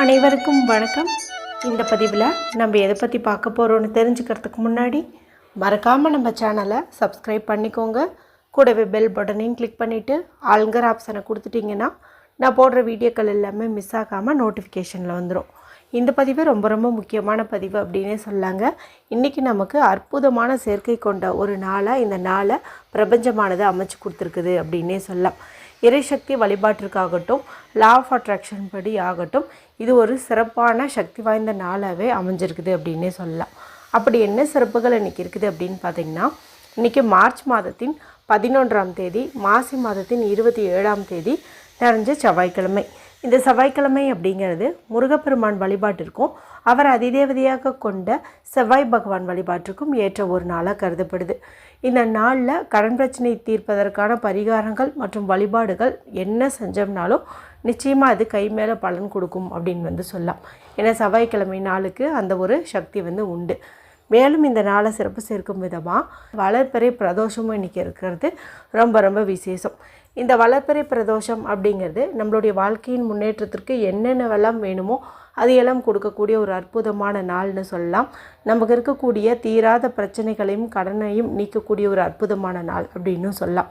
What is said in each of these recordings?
அனைவருக்கும் வணக்கம். இந்த பதிவில் நம்ம எதை பற்றி பார்க்க போகிறோன்னு தெரிஞ்சுக்கிறதுக்கு முன்னாடி மறக்காமல் நம்ம சேனலை சப்ஸ்கிரைப் பண்ணிக்கோங்க. கூடவே பெல் பட்டனையும் கிளிக் பண்ணிவிட்டு ஆளுங்கிற ஆப்ஷனை கொடுத்துட்டிங்கன்னா நான் போடுற வீடியோக்கள் எல்லாமே மிஸ் ஆகாமல் நோட்டிஃபிகேஷனில் வந்துடும் இந்த பதிவு ரொம்ப ரொம்ப முக்கியமான பதிவு அப்படின்னே சொல்லாங்க. இன்றைக்கி நமக்கு அற்புதமான சேர்க்கை கொண்ட ஒரு நாளாக இந்த நாளை பிரபஞ்சமானது அமைச்சு கொடுத்துருக்குது அப்படின்னே சொல்லலாம். இறைசக்தி வழிபாட்டிற்காகட்டும் லா ஆஃப் அட்ராக்ஷன் படி ஆகட்டும் இது ஒரு சிறப்பான சக்தி வாய்ந்த நாளாகவே அமைஞ்சிருக்குது அப்படின்னே சொல்லலாம். அப்படி என்ன சிறப்புகள் இன்றைக்கி இருக்குது அப்படின்னு பார்த்தீங்கன்னா இன்றைக்கி மார்ச் மாதத்தின் பதினொன்றாம் தேதி மாசி மாதத்தின் இருபத்தி ஏழாம் தேதி நிறைஞ்ச செவ்வாய்க்கிழமை. இந்த செவ்வாய்க்கிழமை அப்படிங்கிறது முருகப்பெருமான் வழிபாட்டிற்கும் அவர் அதிதேவதையாக கொண்ட செவ்வாய் பகவான் வழிபாட்டிற்கும் ஏற்ற ஒரு நாளாக கருதப்படுது. இந்த நாளில் கடன் பிரச்சனை தீர்ப்பதற்கான பரிகாரங்கள் மற்றும் வழிபாடுகள் என்ன செஞ்சோம்னாலும் நிச்சயமாக அது கை மேலே பலன் கொடுக்கும் அப்படின்னு வந்து சொல்லலாம். ஏன்னா செவ்வாய்க்கிழமை நாளுக்கு அந்த ஒரு சக்தி வந்து உண்டு. மேலும் இந்த நாளை சிறப்பு சேர்க்கும் விதமாக வளர்ப்பறை பிரதோஷமும் இன்றைக்கி இருக்கிறது ரொம்ப ரொம்ப விசேஷம். இந்த வளர்ப்பறை பிரதோஷம் அப்படிங்கிறது நம்மளுடைய வாழ்க்கையின் முன்னேற்றத்திற்கு என்னென்ன வளம் வேணுமோ அதையெல்லாம் கொடுக்கக்கூடிய ஒரு அற்புதமான நாள்னு சொல்லலாம். நமக்கு இருக்கக்கூடிய தீராத பிரச்சனைகளையும் கடனையும் நீக்கக்கூடிய ஒரு அற்புதமான நாள் அப்படின்னு சொல்லலாம்.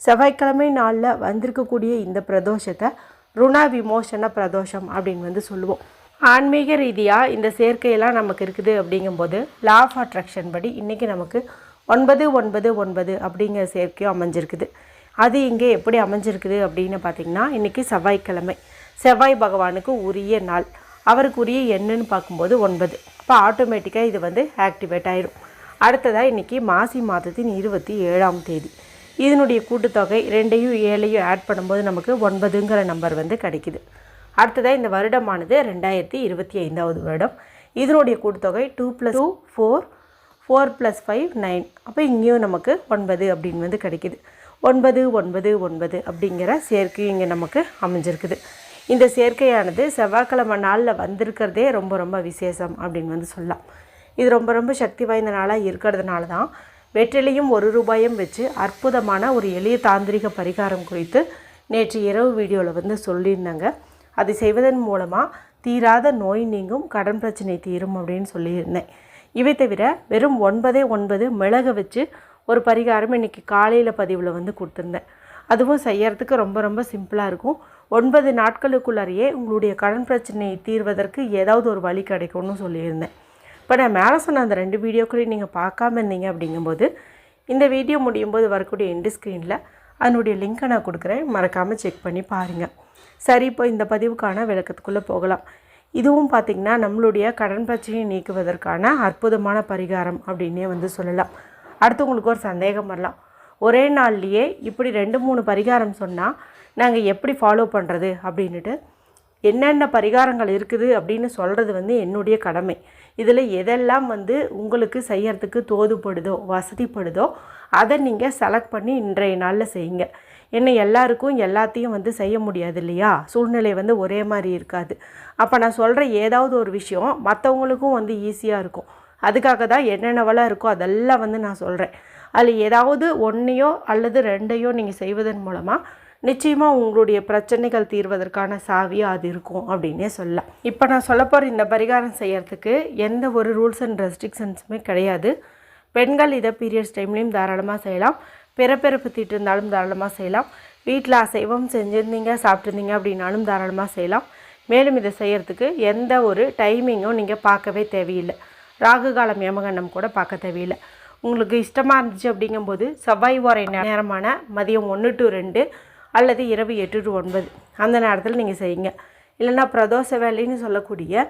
செவ்வாய்க்கிழமை நாளில் வந்திருக்கக்கூடிய இந்த பிரதோஷத்தை ருணா விமோசன பிரதோஷம் அப்படின்னு வந்து சொல்லுவோம். ஆன்மீக ரீதியாக இந்த சேர்க்கையெல்லாம் நமக்கு இருக்குது அப்படிங்கும்போது லா ஆஃப் அட்ராக்ஷன் படி இன்றைக்கி நமக்கு ஒன்பது ஒன்பது ஒன்பது அப்படிங்கிற சேர்க்கையும் அமைஞ்சிருக்குது. அது இங்கே எப்படி அமைஞ்சிருக்குது அப்படின்னு பார்த்திங்கன்னா இன்றைக்கி செவ்வாய்க்கிழமை. செவ்வாய் பகவானுக்கு உரிய நாள். அவருக்கு உரிய எண்ணுன்னு பார்க்கும்போது ஒன்பது. அப்போ ஆட்டோமேட்டிக்காக இது வந்து ஆக்டிவேட் ஆயிரும். அடுத்ததாக இன்றைக்கி மாசி மாதத்தின் இருபத்தி ஏழாம் தேதி. இதனுடைய கூட்டுத்தொகை ரெண்டையும் ஏழையும் ஆட் பண்ணும்போது நமக்கு ஒன்பதுங்கிற நம்பர் வந்து கிடைக்குது. அடுத்ததாக இந்த வருடமானது ரெண்டாயிரத்தி இருபத்தி ஐந்தாவது வருடம். இதனுடைய கூட்டுத்தொகை two plus two four four plus five nine அப்போ இங்கேயும் நமக்கு ஒன்பது அப்படின்னு வந்து கிடைக்கிது. ஒன்பது ஒன்பது ஒன்பது அப்படிங்கிற சேர்க்கையும் இங்கே நமக்கு அமைஞ்சிருக்குது. இந்த சேர்க்கையானது செவ்வாய்க்கிழமை நாளில் வந்திருக்கிறதே ரொம்ப ரொம்ப விசேஷம் அப்படின்னு வந்து சொல்லலாம். இது ரொம்ப ரொம்ப சக்தி வாய்ந்த நாளாக இருக்கிறதுனால தான் வெற்றிலையும் ஒரு ரூபாயும் வச்சு அற்புதமான ஒரு எளிய தாந்திரிக பரிகாரம் குறித்து நேற்று இரவு வீடியோவில் வந்து சொல்லியிருந்தாங்க. அதை செய்வதன் மூலமாக தீராத நோய் நீங்கும் கடன் பிரச்சனை தீரும் அப்படின்னு சொல்லியிருந்தேன். இவை தவிர வெறும் ஒன்பதே ஒன்பது மிளக வச்சு ஒரு பரிகாரம் இன்றைக்கி காலையில் பதிவில் வந்து கொடுத்துருந்தேன். அதுவும் செய்யறதுக்கு ரொம்ப ரொம்ப சிம்பிளாக இருக்கும். ஒன்பது நாட்களுக்குள்ளாரையே உங்களுடைய கடன் பிரச்சனையை தீர்வதற்கு ஏதாவது ஒரு வழி கிடைக்கும்னு சொல்லியிருந்தேன். இப்போ நான் மேலே சொன்ன அந்த ரெண்டு வீடியோக்களையும் நீங்கள் பார்க்காம இருந்தீங்க அப்படிங்கும்போது இந்த வீடியோ முடியும் போது வரக்கூடிய எண்டு ஸ்க்ரீனில் அதனுடைய லிங்க்கை நான் கொடுக்குறேன். மறக்காமல் செக் பண்ணி பாருங்கள் சரி இப்போ இந்த பதிவுக்கான விளக்கத்துக்குள்ளே போகலாம். இதுவும் பார்த்திங்கன்னா நம்மளுடைய கடன் பிரச்சனையை நீக்குவதற்கான அற்புதமான பரிகாரம் அப்படின்னே வந்து சொல்லலாம். அடுத்தவங்களுக்கு ஒரு சந்தேகம் வரலாம். ஒரே நாள்லேயே இப்படி ரெண்டு மூணு பரிகாரம் சொன்னால் நாங்கள் எப்படி ஃபாலோ பண்ணுறது அப்படின்ட்டு என்னென்ன பரிகாரங்கள் இருக்குது அப்படின்னு சொல்கிறது வந்து என்னுடைய கடமை. இதில் எதெல்லாம் வந்து உங்களுக்கு செய்யறதுக்கு தோதுப்படுதோ வசதிப்படுதோ அதை நீங்கள் செலக்ட் பண்ணி இன்றைய நாளில் செய்யுங்க. என்ன எல்லாருக்கும் எல்லாத்தையும் வந்து செய்ய முடியாது இல்லையா? சூழ்நிலை வந்து ஒரே மாதிரி இருக்காது. அப்போ நான் சொல்கிற ஏதாவது ஒரு விஷயம் மற்றவங்களுக்கும் வந்து ஈஸியாக இருக்கும். அதுக்காக தான் என்னென்னவெல்லாம் இருக்கோ அதெல்லாம் வந்து நான் சொல்கிறேன் அதில் ஏதாவது ஒன்றையோ அல்லது ரெண்டையோ நீங்கள் செய்வதன் மூலமாக நிச்சயமாக உங்களுடைய பிரச்சனைகள் தீர்வதற்கான சாவியாக அது இருக்கும் அப்படின்னே சொல்லலாம். இப்போ நான் சொல்ல போகிற இந்த பரிகாரம் செய்கிறதுக்கு எந்த ஒரு ரூல்ஸ் அண்ட் ரெஸ்ட்ரிக்ஷன்ஸுமே கிடையாது. பெண்கள் இதை பீரியட்ஸ் டைம்லேயும் தாராளமாக செய்யலாம். பிறப்பிறப்பு தீட்டு இருந்தாலும் தாராளமாக செய்யலாம். வீட்டில் அசைவம் செஞ்சுருந்தீங்க சாப்பிட்ருந்தீங்க அப்படின்னாலும் தாராளமாக செய்யலாம். மேலும் இதை செய்கிறதுக்கு எந்த ஒரு டைமிங்கும் நீங்கள் பார்க்கவே தேவையில்லை. ராகு காலம் யமகண்டம் கூட பார்க்க தேவையில்லை. உங்களுக்கு இஷ்டமாக இருந்துச்சு அப்படிங்கும்போது செவ்வாய் வார நேரமான மதியம் ஒன்று டு ரெண்டு அல்லது இரவு எட்டு டு ஒன்பது. அந்த நேரத்தில் நீங்கள் செய்யுங்க. இல்லைன்னா பிரதோஷ வேலைன்னு சொல்லக்கூடிய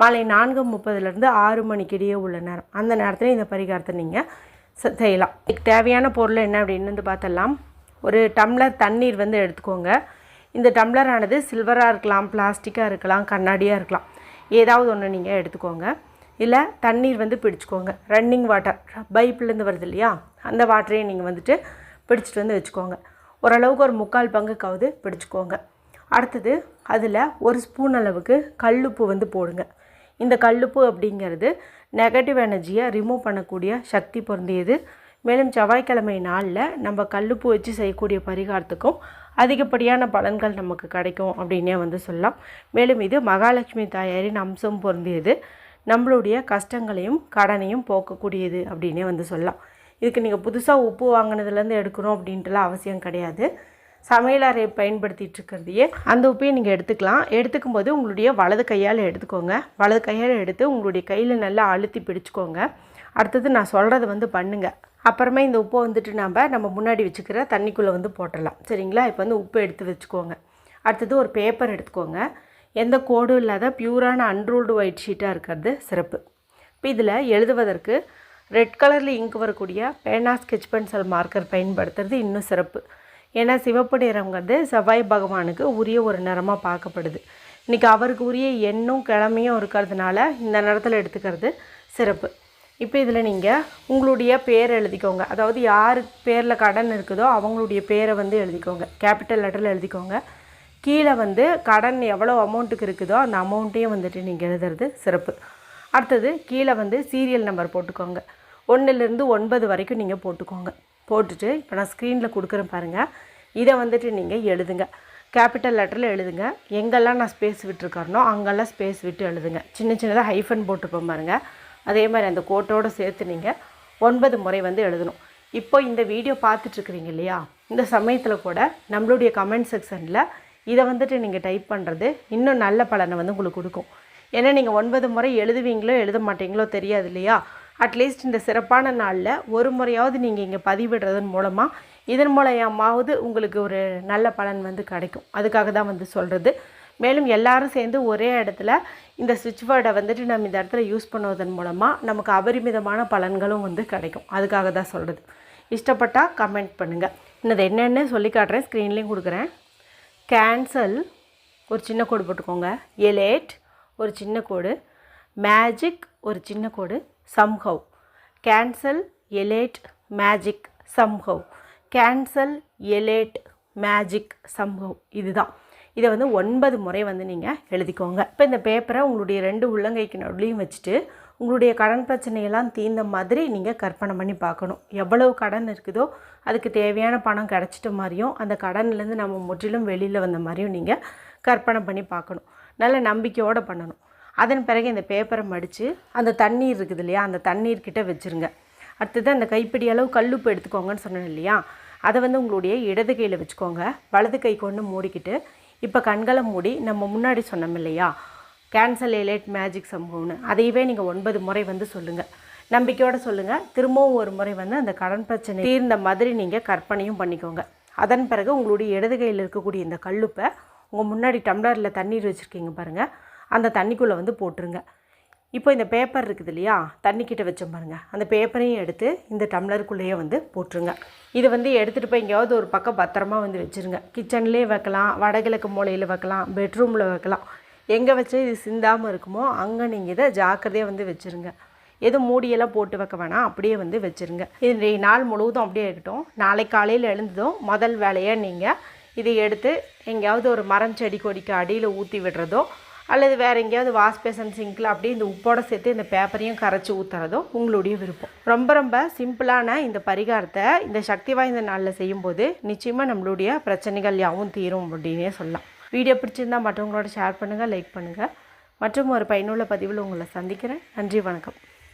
மாலை நான்கு முப்பதுலேருந்து ஆறு மணிக்கிடையே உள்ள நேரம். அந்த நேரத்தில் இந்த பரிகாரத்தை நீங்கள் செய்யலாம். இதுக்கு தேவையான பொருள் என்ன அப்படின்னு வந்து பார்த்தலாம் ஒரு டம்ளர் தண்ணீர் வந்து எடுத்துக்கோங்க. இந்த டம்ளரானது சில்வராக இருக்கலாம் பிளாஸ்டிக்காக இருக்கலாம் கண்ணாடியாக இருக்கலாம். ஏதாவது ஒன்று நீங்கள் எடுத்துக்கோங்க. இல்லை தண்ணீர் வந்து பிடிச்சிக்கோங்க. ரன்னிங் வாட்டர் பைப்லேருந்து வருது இல்லையா? அந்த வாட்டரையும் நீங்கள் வந்துட்டு பிடிச்சிட்டு வந்து வச்சுக்கோங்க. ஓரளவுக்கு ஒரு முக்கால் பங்குக்காவது பிடிச்சிக்கோங்க. அடுத்தது அதில் ஒரு ஸ்பூன் அளவுக்கு கல்லுப்பு வந்து போடுங்க. இந்த கல்லுப்பு அப்படிங்கிறது நெகட்டிவ் எனர்ஜியை ரிமூவ் பண்ணக்கூடிய சக்தி பொருந்தியது. மேலும் செவ்வாய்க்கிழமை நாளில் நம்ம கல்லுப்பு வச்சு செய்யக்கூடிய பரிகாரத்துக்கும் அதிகப்படியான பலன்கள் நமக்கு கிடைக்கும் அப்படின்னே வந்து சொல்லலாம். மேலும் இது மகாலட்சுமி தாயாரின் அம்சம் பொருந்தியது. நம்மளுடைய கஷ்டங்களையும் கடனையும் போக்கக்கூடியது அப்படின்னே வந்து சொல்லலாம். இதுக்கு நீங்கள் புதுசாக உப்பு வாங்கினதுலேருந்து எடுக்கணும் அப்படின்ட்டுலாம் அவசியம் கிடையாது. சமையல் அறை பயன்படுத்திட்டு இருக்கிறதையே அந்த உப்பையும் நீங்கள் எடுத்துக்கலாம். எடுத்துக்கும் போது உங்களுடைய வலது கையால் எடுத்துக்கோங்க. வலது கையால் எடுத்து உங்களுடைய கையில் நல்லா அழுத்தி பிடிச்சிக்கோங்க. அடுத்தது நான் சொல்கிறத வந்து பண்ணுங்கள் அப்புறமா இந்த உப்பை வந்துட்டு நம்ம நம்ம முன்னாடி வச்சுக்கிற தண்ணிக்குள்ளே வந்து போட்டுடலாம். சரிங்களா? இப்போ வந்து உப்பு எடுத்து வச்சுக்கோங்க. அடுத்தது ஒரு பேப்பர் எடுத்துக்கோங்க. எந்த கோடும் இல்லாத பியூரான அன்ரூல்டு ஒயிட் ஷீட்டாக இருக்கிறது சிறப்பு. இப்போ இதில் எழுதுவதற்கு ரெட் கலரில் இங்கு வரக்கூடிய பேனா ஸ்கெச் பென்சில் மார்க்கர் பயன்படுத்துறது இன்னும் சிறப்பு. ஏன்னா சிவப்பு நிறங்கிறது செவ்வாய் பகவானுக்கு உரிய ஒரு நிறமாக பார்க்கப்படுது. இன்றைக்கி அவருக்கு உரிய எண்ணும் கிழமையும் இருக்கிறதுனால இந்த நிறத்தில் எடுத்துக்கிறது சிறப்பு. இப்போ இதில் நீங்கள் உங்களுடைய பேர் எழுதிக்கோங்க. அதாவது யார் பேரில் கடன் இருக்குதோ அவங்களுடைய பேரை வந்து எழுதிக்கோங்க. கேபிட்டல் லெட்டரில் எழுதிக்கோங்க. கீழே வந்து கடன் எவ்வளோ அமௌண்ட்டுக்கு இருக்குதோ அந்த அமௌண்ட்டையும் வந்துட்டு நீங்கள் எழுதுறது சிறப்பு. அடுத்தது கீழே வந்து சீரியல் நம்பர் போட்டுக்கோங்க. ஒன்றுலேருந்து ஒன்பது வரைக்கும் நீங்கள் போட்டுக்கோங்க. போட்டுட்டு இப்போ நான் ஸ்க்ரீனில் கொடுக்குறேன் பாருங்கள் இதை வந்துட்டு நீங்கள் எழுதுங்க. கேபிட்டல் லெட்டரில் எழுதுங்க. எங்கெல்லாம் நான் ஸ்பேஸ் விட்டுருக்காரனோ அங்கெல்லாம் ஸ்பேஸ் விட்டு எழுதுங்க. சின்ன சின்னதாக ஹைஃபன் போட்டுப்போம் பாருங்கள் அதே மாதிரி அந்த கோட்டோடு சேர்த்து நீங்கள் ஒன்பது முறை வந்து எழுதணும். இப்போ இந்த வீடியோ பார்த்துட்ருக்குறீங்க இல்லையா? இந்த சமயத்தில் கூட நம்மளுடைய கமெண்ட் செக்ஷனில் இதை வந்துட்டு நீங்கள் டைப் பண்ணுறது இன்னும் நல்ல பலனை வந்து உங்களுக்கு கொடுக்கும். ஏன்னா நீங்கள் ஒன்பது முறை எழுதுவீங்களோ எழுத மாட்டீங்களோ தெரியாது இல்லையா? அட்லீஸ்ட் இந்த சிறப்பான நாளில் ஒரு முறையாவது நீங்கள் இங்கே பதிவிடுறதன் மூலமாக இதன் மூலயமாவது உங்களுக்கு ஒரு நல்ல பலன் வந்து கிடைக்கும். அதுக்காக தான் வந்து சொல்கிறது மேலும் எல்லாரும் சேர்ந்து ஒரே இடத்துல இந்த சுவிட்ச் வேர்டை வந்துட்டு நம்ம இந்த இடத்துல யூஸ் பண்ணுவதன் மூலமாக நமக்கு அபரிமிதமான பலன்களும் வந்து கிடைக்கும். அதுக்காக தான் சொல்கிறது இஷ்டப்பட்டால் கமெண்ட் பண்ணுங்கள் இன்னது என்னென்னு சொல்லி காட்டுறேன். ஸ்க்ரீன்லேயும் கொடுக்குறேன். கேன்சல் ஒரு சின்ன கோடு போட்டுக்கோங்க. எலேட் ஒரு சின்ன கோடு. மேஜிக் ஒரு சின்ன கோடு. சம்ஹவ் கேன்சல் எலேட் மேஜிக் சம்ஹவ் கேன்சல் எலேட் மேஜிக் சம்ஹவ் இதுதான். இதை வந்து ஒன்பது முறை வந்து நீங்கள் எழுதிக்கோங்க. இப்போ இந்த பேப்பரை உங்களுடைய ரெண்டு உள்ளங்கைக்கு நடுலையும் வச்சுட்டு உங்களுடைய கடன் பிரச்சனையெல்லாம் தீர்ந்த மாதிரி நீங்கள் கற்பனை பண்ணி பார்க்கணும். எவ்வளவு கடன் இருக்குதோ அதுக்கு தேவையான பணம் கிடச்சிட்ட மாதிரியும் அந்த கடன்லேருந்து நம்ம முற்றிலும் வெளியில் வந்த மாதிரியும் நீங்கள் கற்பனை பண்ணி பார்க்கணும். நல்ல நம்பிக்கையோடு பண்ணணும். அதன் பிறகு இந்த பேப்பரை மடித்து அந்த தண்ணீர் இருக்குது இல்லையா அந்த தண்ணீர் கிட்ட வச்சுருங்க. அடுத்தது அந்த கைப்பிடி அளவு கல்லுப்பு எடுத்துக்கோங்கன்னு சொன்னேன் இல்லையா அதை வந்து உங்களுடைய இடது கையில் வச்சுக்கோங்க. வலது கை கொண்டு மூடிக்கிட்டு இப்போ கண்களை மூடி நம்ம முன்னாடி சொன்னோம் இல்லையா கேன்சல் எலேட் மேஜிக் சம்பவம்னு. அதையவே நீங்கள் ஒன்பது முறை வந்து சொல்லுங்கள் நம்பிக்கையோடு சொல்லுங்கள் திரும்பவும் ஒரு முறை வந்து அந்த கடன் பிரச்சனை தீர்ந்த மாதிரி நீங்கள் கற்பனையும் பண்ணிக்கோங்க. அதன் பிறகு உங்களுடைய இடது கையில் இருக்கக்கூடிய இந்த கல்லுப்பை உங்கள் முன்னாடி டம்ளரில் தண்ணீர் வச்சுருக்கீங்க பாருங்கள் அந்த தண்ணிக்குள்ளே வந்து போட்டுருங்க. இப்போ இந்த பேப்பர் இருக்குது இல்லையா? தண்ணிக்கிட்ட வச்சோம் பாருங்கள் அந்த பேப்பரையும் எடுத்து இந்த டம்ளருக்குள்ளேயே வந்து போட்டுருங்க. இதை வந்து எடுத்துகிட்டு போய் எங்கேயாவது ஒரு பக்கம் பத்திரமா வந்து வச்சுருங்க. கிச்சன்லேயே வைக்கலாம் வடகிழக்கு மூலையில் வைக்கலாம் பெட்ரூமில் வைக்கலாம். எங்கே வச்சு இது சிந்தாமல் இருக்குமோ அங்கே நீங்கள் இதை ஜாக்கிரதையாக வந்து வச்சுருங்க. எதுவும் மூடியெல்லாம் போட்டு வைக்க வேணாம் அப்படியே வந்து வச்சுருங்க. இது நாள் முழுவதும் அப்படியே இருக்கட்டும். நாளை காலையில் எழுந்ததும் முதல் வேலையாக நீங்கள் இதை எடுத்து எங்கேயாவது ஒரு மரம் செடி கொடிக்கு அடியில் ஊற்றி விடுறதோ அல்லது வேறு எங்கேயாவது வாஷ் பேசன் சிங்கில் அப்படியே இந்த உப்போட சேர்த்து இந்த பேப்பரையும் கரைச்சி ஊற்றுறதோ உங்களுடைய விருப்பம். ரொம்ப ரொம்ப சிம்பிளான இந்த பரிகாரத்தை இந்த சக்தி வாய்ந்த நாளில் செய்யும்போது நிச்சயமாக நம்மளுடைய பிரச்சனைகள் யாவும் தீரும் அப்படின்னே சொல்லலாம். வீடியோ பிடிச்சிருந்தா மற்றவங்களோட ஷேர் பண்ணுங்கள் லைக் பண்ணுங்கள் மற்றும் ஒரு பயனுள்ள பதிவில் உங்களை சந்திக்கிறேன். நன்றி வணக்கம்.